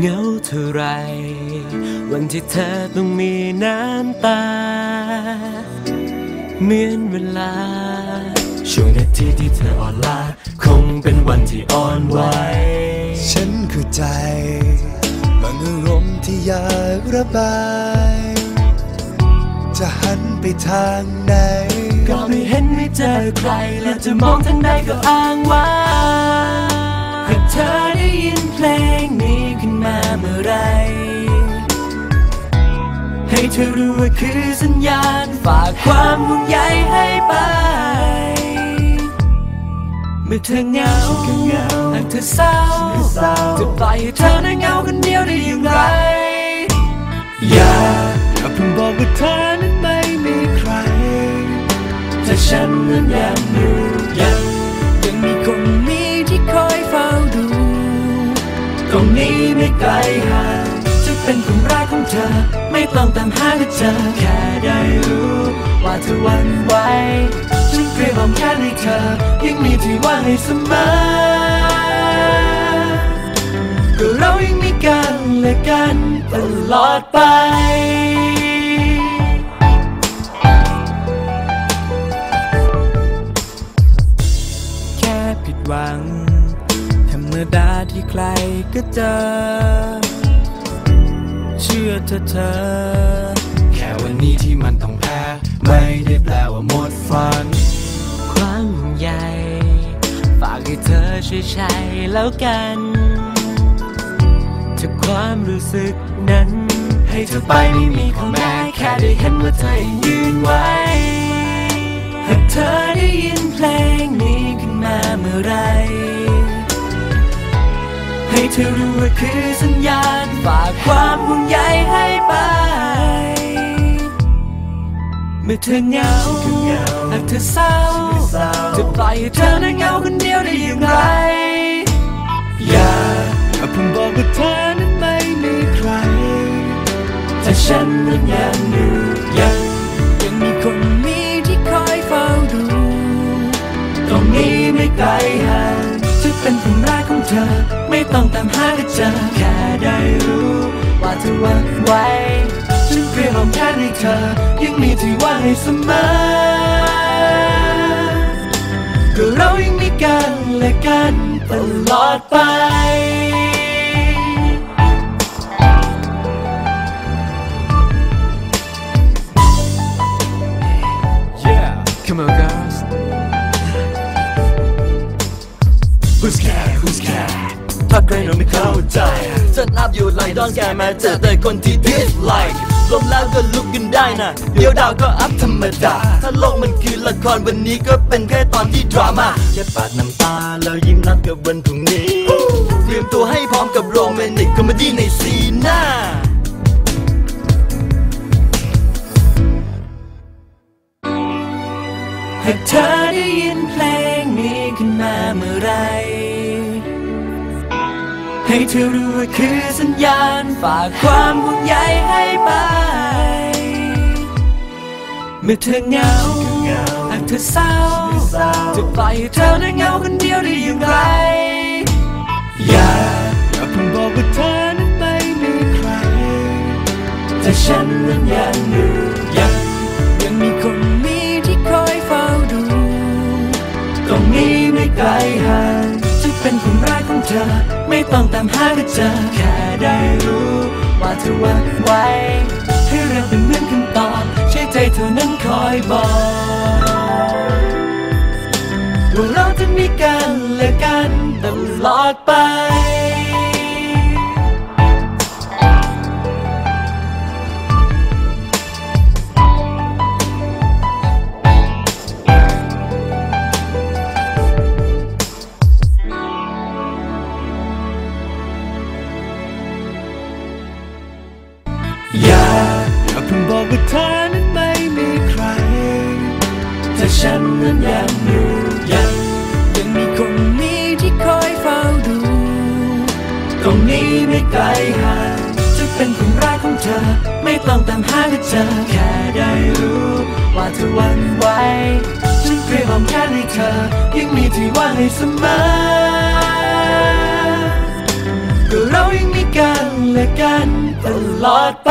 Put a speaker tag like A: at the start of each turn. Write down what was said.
A: เงาเท่าไร วันที่เธอต้องมีน้ำตา เหมือนเวลา ช่วงนาทีที่เธออ่อนล้าคงเป็นวันที่อ่อนไหว
B: ฉันเข้าใจ บางอารมณ์ที่อยากระบาย จะหันไปทางไหน
A: ก็ไม่เห็นไม่เจอใคร แล้วจะมองทางใดก็อ้างว่าหากเธอ ธอรู้ว่าคือสัญญาณ ฝากความห่วงใยให้ไป เมื่อเธอเหงาหากเธอเศร้า จะปล่อยให้เธอได้เหงาคนเดียวได้อย่างไร อย่าอย่าเพิ่งบอกว่าเธอนั้นไม่มีใคร ถ้าฉันนั้นยังอยู่ยังยังมีคนนี้ที่คอยเฝ้าดู ตรงนี้ไม่ไกลห่างจะเป็นคนรักของเธอ ไม่ต้องตามหาก็เจอแค่ได้รู้ ว่าเธอหวันไหวฉันเตรียมอ้อมแขนให้เธอ ยังมีที่ว่างให้เสมอก็เรายังมีกันและกันตลอดไปแค่ผิดหวังธรรมดาที่ใครก็เจอ เชื่อเธอเธอ แค่วันนี้ที่มันต้องแพ้ ไม่ได้แปลว่าหมดฝัน ความห่วงใยฝากให้เธอช่วยใช้แล้วกันถ้าความรู้สึกนั้น ให้เธอไปไม่มีข้อแม้แค่ได้เห็นว่าเธอยังยืนไว้หากเธอได้ยินเพลงนี้ขึ้นมาเมื่อไหรให้เธอรู้ว่าคือสัญญาณ ฝากความห่วงใยให้ไป เมื่อเธอเหงาหากเธอเศร้า จะปล่อยให้เธอนั้นเหงาคนเดียวได้อย่างไร อย่าเพิ่งบอกว่าเธอนั้นไม่มีใคร ถ้าฉันนั้นยัง เป็นคนรักของเธอ ไม่ต้องตามหาก็เจอแค่ได้รู้ ว่าเธอหวันไหวฉันเตรียมอ้อมแขนให้เธอ ยังมีที่ว่างให้เสมอก็เรายังมีกันและกันตลอดไป Yeah, come on girl Who's care Who's care ถ้าใครเราไม่เข้าใจจะนับอยู่ไลดอนแกมาเจอแต่คนที่ dislike ลมแล้วก็ลุกกันได้นะเดี๋ยวดาวก็อัพธรรมดา ถ้าโลกมันคือละครวันนี้ก็เป็นแค่ตอนที่ดราม่าแค่ปาดน้ำตาแล้วยิ้มนัดกับวันพรุ่งนี้เตรียมตัวให้พร้อมกับโรแมนติกคอมเมดี้ในซีนหน้าากเธอได้ยินเพลงนี้ขึ้นมาเมื่อไร ให้เธอรู้ว่าคือสัญญาณฝากความห่วงใยให้ไป เมื่อเธอเหงาหากเธอเศร้า จะปล่อยให้เธอได้เหงาคนเดียวได้อย่างไร อย่าอย่าเพิ่งบอกว่าเธอนั้นไม่มีใคร แต่ฉันนั้นยังอยู่ ไกลห่างจะเป็นคนรักของเธอ ไม่ต้องตามหาก็เจอแค่ได้รู้ ว่าเธอวันไหวให้เรื่องเป็นเหมือนคำตอบใช้ใจเธอนั้นคอยบอกว่าเราจะมีกันและกันตลอดไป ฉันนั้นยังอยู่ยังยังมีคนนี้ที่คอยเฝ้าดูตรงนี้ไม่ไกลห่างจะเป็นคนรักของเธอ ไม่ต้องตามหาก็เจอแค่ได้รู้ว่าเธอหวันไหวฉันเตรียมอ้อมแขนให้เธอ ยังมีที่ว่างให้เสมอก็เรายังมีกันและกันตลอดไป